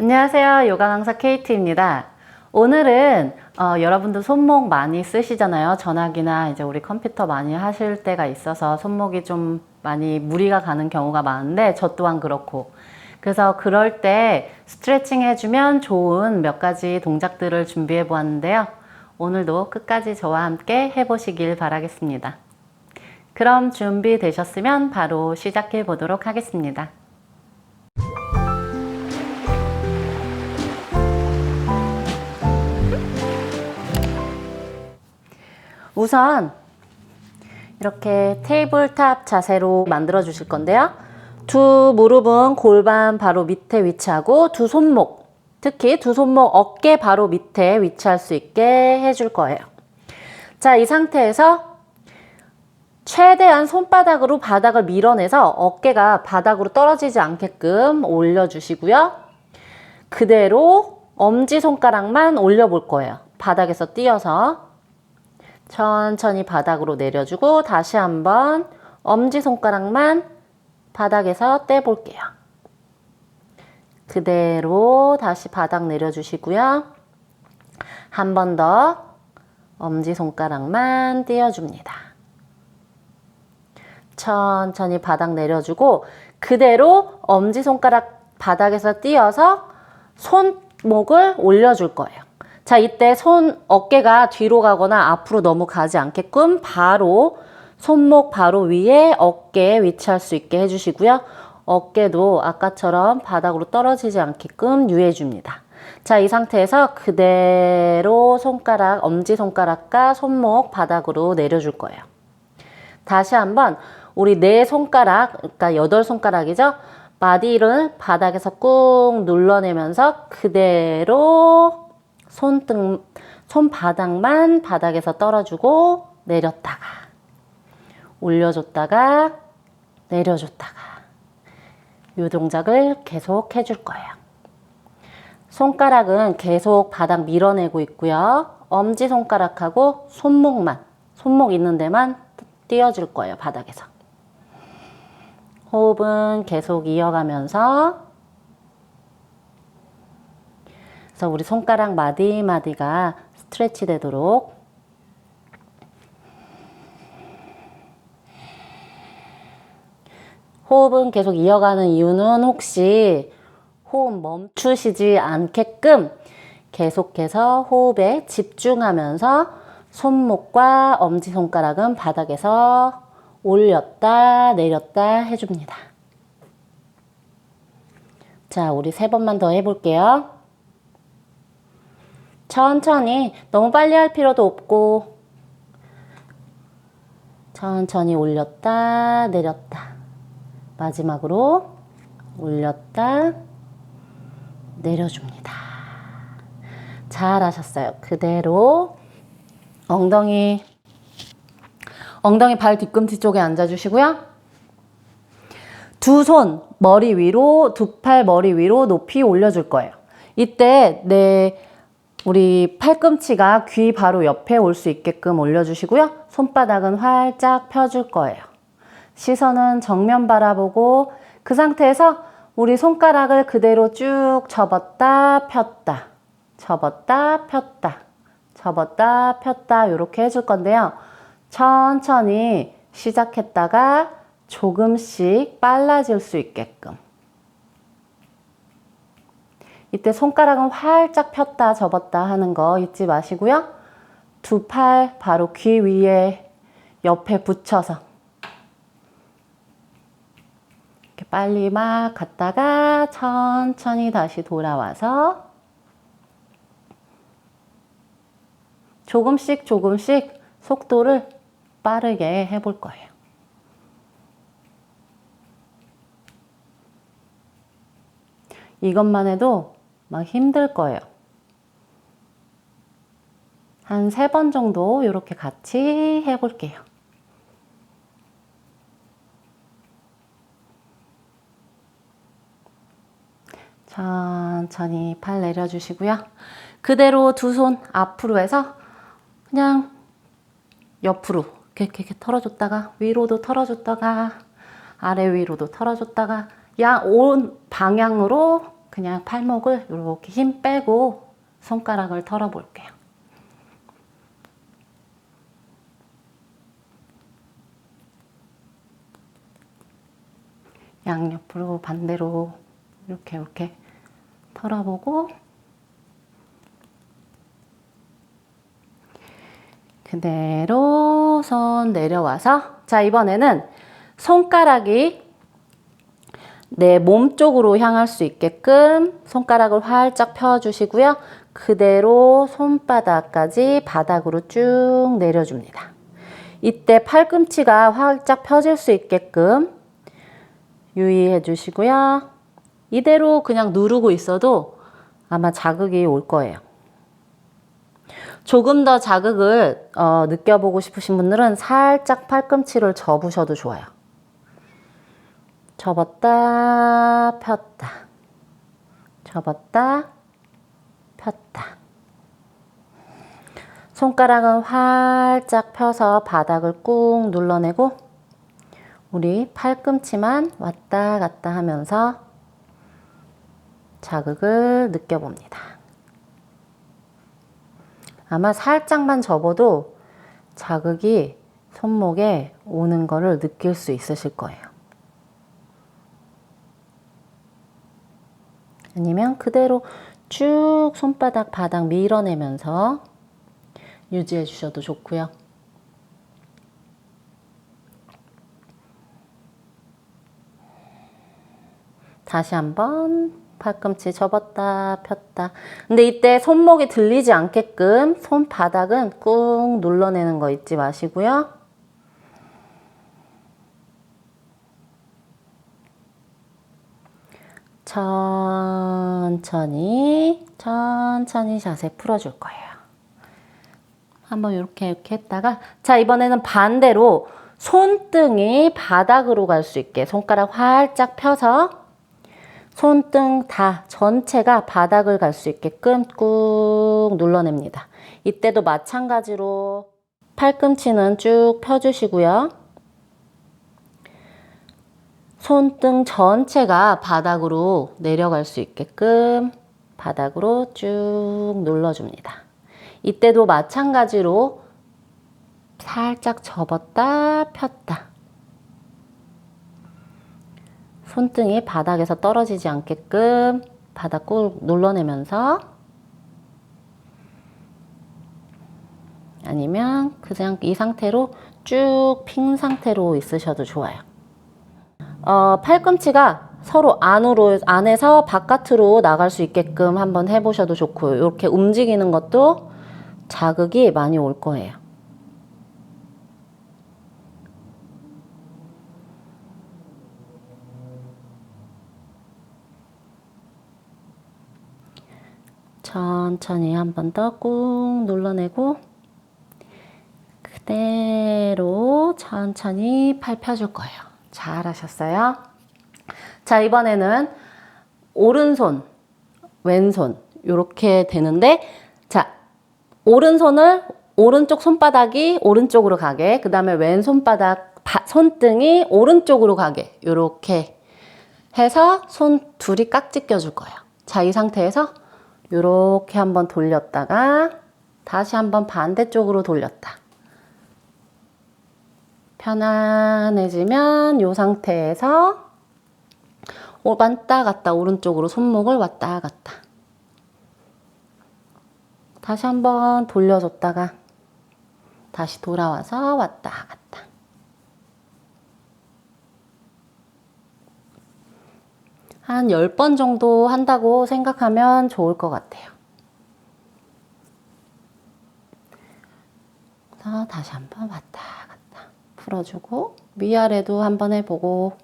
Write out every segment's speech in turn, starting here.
안녕하세요. 요가 강사 KT입니다. 오늘은 어, 여러분들 손목 많이 쓰시잖아요. 전화기나 이제 우리 컴퓨터 많이 하실 때가 있어서 손목이 좀 많이 무리가 가는 경우가 많은데 저 또한 그렇고 그래서 그럴 때 스트레칭 해주면 좋은 몇 가지 동작들을 준비해 보았는데요. 오늘도 끝까지 저와 함께 해보시길 바라겠습니다. 그럼 준비되셨으면 바로 시작해 보도록 하겠습니다. 우선 이렇게 테이블탑 자세로 만들어 주실 건데요. 두 무릎은 골반 바로 밑에 위치하고 두 손목, 특히 두 손목 어깨 바로 밑에 위치할 수 있게 해줄 거예요. 자, 이 상태에서 최대한 손바닥으로 바닥을 밀어내서 어깨가 바닥으로 떨어지지 않게끔 올려주시고요. 그대로 엄지손가락만 올려볼 거예요. 바닥에서 띄어서 천천히 바닥으로 내려주고 다시 한번 엄지손가락만 바닥에서 떼볼게요. 그대로 다시 바닥 내려주시고요. 한 번 더 엄지손가락만 띄워줍니다. 천천히 바닥 내려주고 그대로 엄지손가락 바닥에서 띄어서 손목을 올려줄 거예요. 자, 이때 손 어깨가 뒤로 가거나 앞으로 너무 가지 않게끔 바로 손목 바로 위에 어깨에 위치할 수 있게 해주시고요. 어깨도 아까처럼 바닥으로 떨어지지 않게끔 유의해 줍니다. 자, 이 상태에서 그대로 손가락, 엄지손가락과 손목 바닥으로 내려줄 거예요. 다시 한번 우리 네 손가락, 그러니까 여덟 손가락이죠? 마디를 바닥에서 꾹 눌러내면서 그대로 손등, 손바닥만 바닥에서 떨어주고 내렸다가 올려줬다가 내려줬다가 이 동작을 계속 해줄 거예요. 손가락은 계속 바닥 밀어내고 있고요. 엄지손가락하고 손목만, 손목 있는 데만 띄워줄 거예요. 바닥에서. 호흡은 계속 이어가면서 그래서 우리 손가락 마디마디가 스트레치 되도록 호흡은 계속 이어가는 이유는 혹시 호흡 멈추시지 않게끔 계속해서 호흡에 집중하면서 손목과 엄지손가락은 바닥에서 올렸다 내렸다 해줍니다. 자, 우리 세 번만 더 해볼게요. 천천히 너무 빨리 할 필요도 없고 천천히 올렸다 내렸다 마지막으로 올렸다 내려줍니다. 잘하셨어요. 그대로 엉덩이 엉덩이 발 뒤꿈치 쪽에 앉아주시고요. 두 손 머리 위로 두 팔 머리 위로 높이 올려줄 거예요. 이때 내 우리 팔꿈치가 귀 바로 옆에 올 수 있게끔 올려주시고요. 손바닥은 활짝 펴줄 거예요. 시선은 정면 바라보고 그 상태에서 우리 손가락을 그대로 쭉 접었다 폈다 접었다 폈다 접었다 폈다 이렇게 해줄 건데요. 천천히 시작했다가 조금씩 빨라질 수 있게끔 이때 손가락은 활짝 폈다 접었다 하는 거 잊지 마시고요. 두 팔 바로 귀 위에 옆에 붙여서 이렇게 빨리 막 갔다가 천천히 다시 돌아와서 조금씩 조금씩 속도를 빠르게 해볼 거예요. 이것만 해도 막 힘들 거예요. 한 세 번 정도 이렇게 같이 해볼게요. 천천히 팔 내려주시고요. 그대로 두 손 앞으로 해서 그냥 옆으로 이렇게, 털어줬다가 위로도 털어줬다가 아래 위로도 털어줬다가 양 온 방향으로 그냥 팔목을 이렇게 힘 빼고 손가락을 털어 볼게요. 양옆으로 반대로 이렇게 이렇게 털어보고 그대로 손 내려와서 자 이번에는 손가락이 내 몸 쪽으로 향할 수 있게끔 손가락을 활짝 펴주시고요. 그대로 손바닥까지 바닥으로 쭉 내려줍니다. 이때 팔꿈치가 활짝 펴질 수 있게끔 유의해 주시고요. 이대로 그냥 누르고 있어도 아마 자극이 올 거예요. 조금 더 자극을 어, 느껴보고 싶으신 분들은 살짝 팔꿈치를 접으셔도 좋아요. 접었다, 폈다. 접었다, 폈다. 손가락은 활짝 펴서 바닥을 꾹 눌러내고 우리 팔꿈치만 왔다 갔다 하면서 자극을 느껴봅니다. 아마 살짝만 접어도 자극이 손목에 오는 거를 느낄 수 있으실 거예요. 아니면 그대로 쭉 손바닥 바닥 밀어내면서 유지해 주셔도 좋고요. 다시 한번 팔꿈치 접었다 폈다. 근데 이때 손목이 들리지 않게끔 손바닥은 꾹 눌러내는 거 잊지 마시고요. 천천히 천천히 자세 풀어줄 거예요. 한번 이렇게 이렇게 했다가 자 이번에는 반대로 손등이 바닥으로 갈 수 있게 손가락 활짝 펴서 손등 다 전체가 바닥을 갈 수 있게끔 꾹 눌러냅니다. 이때도 마찬가지로 팔꿈치는 쭉 펴주시고요. 손등 전체가 바닥으로 내려갈 수 있게끔 바닥으로 쭉 눌러줍니다. 이때도 마찬가지로 살짝 접었다 폈다. 손등이 바닥에서 떨어지지 않게끔 바닥 꾹 눌러내면서 아니면 그냥 이 상태로 쭉 핀 상태로 있으셔도 좋아요. 어, 팔꿈치가 서로 안으로 안에서 바깥으로 나갈 수 있게끔 한번 해보셔도 좋고요. 이렇게 움직이는 것도 자극이 많이 올 거예요. 천천히 한 번 더 꾹 눌러내고 그대로 천천히 팔 펴줄 거예요. 잘하셨어요. 자, 이번에는 오른손, 왼손 이렇게 되는데 자, 오른손을 오른쪽 손바닥이 오른쪽으로 가게, 그 다음에 왼손바닥 손등이 오른쪽으로 가게 이렇게 해서 손 둘이 깍지 껴줄 거예요. 자, 이 상태에서 이렇게 한번 돌렸다가 다시 한번 반대쪽으로 돌렸다. 편안해지면 이 상태에서 왔다 갔다 오른쪽으로 손목을 왔다 갔다. 다시 한번 돌려줬다가 다시 돌아와서 왔다 갔다. 한 10번 정도 한다고 생각하면 좋을 것 같아요. 그래서 다시 한번 왔다 갔다 풀어주고 위아래도 한번 해보고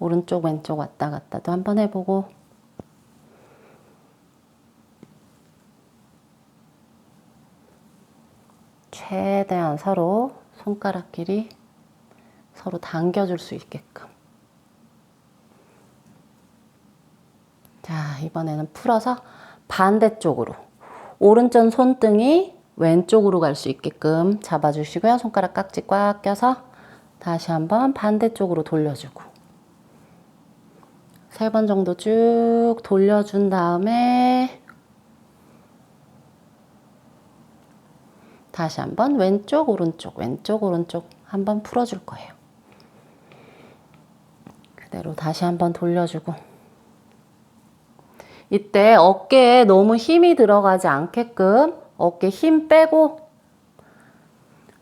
오른쪽 왼쪽 왔다 갔다도 한번 해보고. 최대한 서로 손가락끼리 서로 당겨줄 수 있게끔. 자 이번에는 풀어서 반대쪽으로. 오른쪽 손등이 왼쪽으로 갈 수 있게끔 잡아주시고요. 손가락 깍지 꽉 껴서 다시 한번 반대쪽으로 돌려주고 세 번 정도 쭉 돌려준 다음에 다시 한번 왼쪽 오른쪽 왼쪽 오른쪽 한번 풀어줄 거예요. 그대로 다시 한번 돌려주고 이때 어깨에 너무 힘이 들어가지 않게끔 어깨 힘 빼고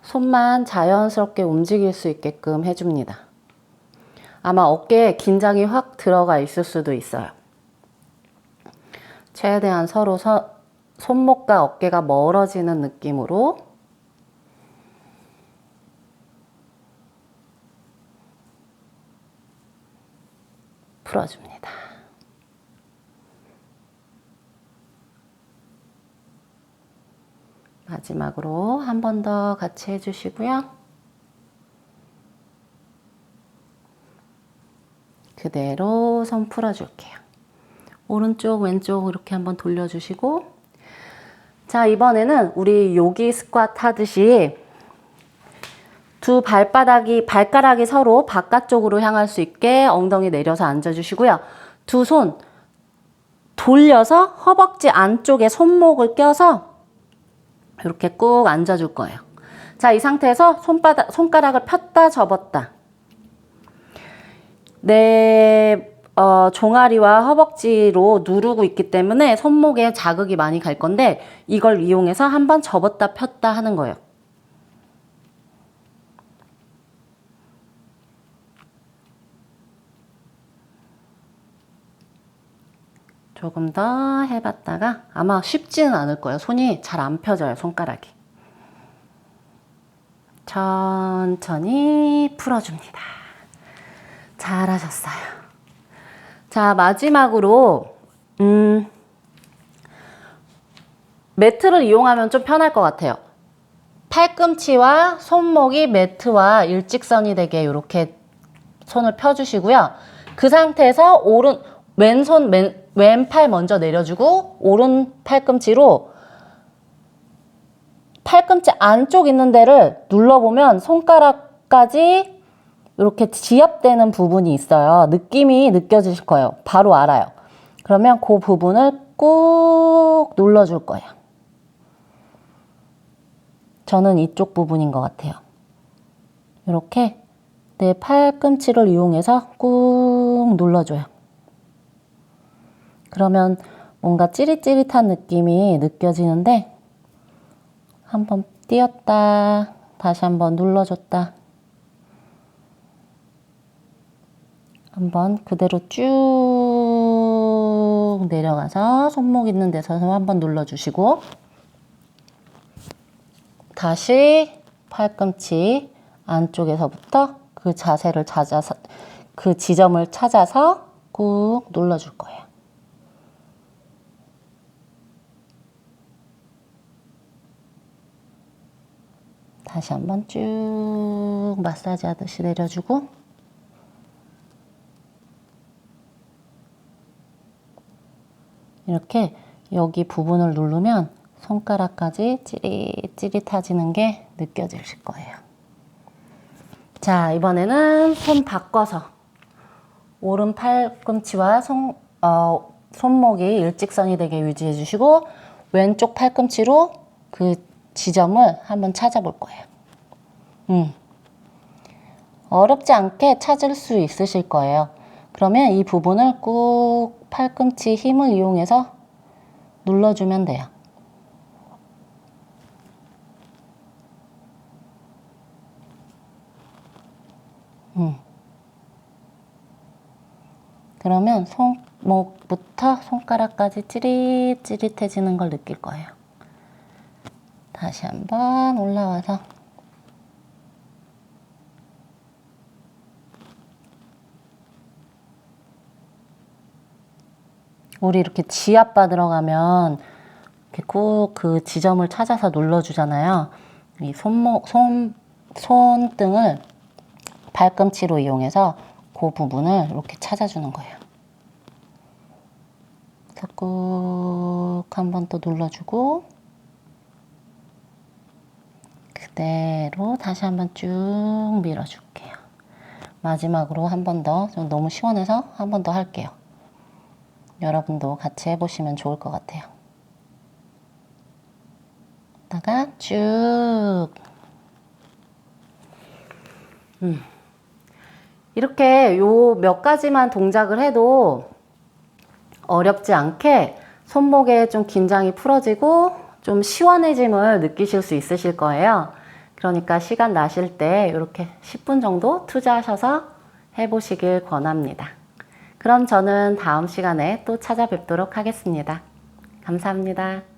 손만 자연스럽게 움직일 수 있게끔 해줍니다. 아마 어깨에 긴장이 확 들어가 있을 수도 있어요. 최대한 서로 서, 손목과 어깨가 멀어지는 느낌으로 풀어줍니다. 마지막으로 한 번 더 같이 해주시고요. 그대로 손 풀어줄게요. 오른쪽, 왼쪽 이렇게 한번 돌려주시고 자, 이번에는 우리 요기 스쿼트 하듯이 두 발바닥이, 발가락이 서로 바깥쪽으로 향할 수 있게 엉덩이 내려서 앉아주시고요. 두 손 돌려서 허벅지 안쪽에 손목을 껴서 이렇게 꾹 앉아줄 거예요. 자, 이 상태에서 손바닥, 손가락을 폈다 접었다. 내 어, 종아리와 허벅지로 누르고 있기 때문에 손목에 자극이 많이 갈 건데 이걸 이용해서 한번 접었다 폈다 하는 거예요. 조금 더 해봤다가 아마 쉽지는 않을 거예요. 손이 잘 안 펴져요, 손가락이. 천천히 풀어줍니다. 잘하셨어요. 자, 마지막으로, 음, 매트를 이용하면 좀 편할 것 같아요. 팔꿈치와 손목이 매트와 일직선이 되게 이렇게 손을 펴주시고요. 그 상태에서 오른, 왼손, 왼, 왼팔 먼저 내려주고, 오른 팔꿈치로 팔꿈치 안쪽 있는 데를 눌러보면 손가락까지 이렇게 지압되는 부분이 있어요. 느낌이 느껴지실 거예요. 바로 알아요. 그러면 그 부분을 꾹 눌러줄 거예요. 저는 이쪽 부분인 것 같아요. 이렇게 내 팔꿈치를 이용해서 꾹 눌러줘요. 그러면 뭔가 찌릿찌릿한 느낌이 느껴지는데 한번 띄었다 다시 한번 눌러줬다 한번 그대로 쭉 내려가서 손목 있는 데서 한번 눌러주시고 다시 팔꿈치 안쪽에서부터 그 자세를 찾아서 그 지점을 찾아서 꾹 눌러줄 거예요. 다시 한번 쭉 마사지 하듯이 내려주고 이렇게 여기 부분을 누르면 손가락까지 찌릿찌릿해지는 게 느껴지실 거예요. 자, 이번에는 손 바꿔서 오른 팔꿈치와 손, 어, 손목이 일직선이 되게 유지해 주시고 왼쪽 팔꿈치로 그 지점을 한번 찾아볼 거예요. 음. 어렵지 않게 찾을 수 있으실 거예요. 그러면 이 부분을 꾹 팔꿈치 힘을 이용해서 눌러주면 돼요. 음. 그러면 손목부터 손가락까지 찌릿찌릿해지는 걸 느낄 거예요. 다시 한번 올라와서 우리 이렇게 지압 받으러 가면 이렇게 꼭그 지점을 찾아서 눌러주잖아요. 이 손목, 손, 손등을 발꿈치로 이용해서 그 부분을 이렇게 찾아주는 거예요. 꾹한번더 눌러주고 그대로 다시 한번 쭉 밀어줄게요. 마지막으로 한 번 더, 좀 너무 시원해서 한 번 더 할게요. 여러분도 같이 해보시면 좋을 것 같아요. 다가 쭉. 음. 이렇게 요 몇 가지만 동작을 해도 어렵지 않게 손목에 좀 긴장이 풀어지고 좀 시원해짐을 느끼실 수 있으실 거예요. 그러니까 시간 나실 때 이렇게 10분 정도 투자하셔서 해보시길 권합니다. 그럼 저는 다음 시간에 또 찾아뵙도록 하겠습니다. 감사합니다.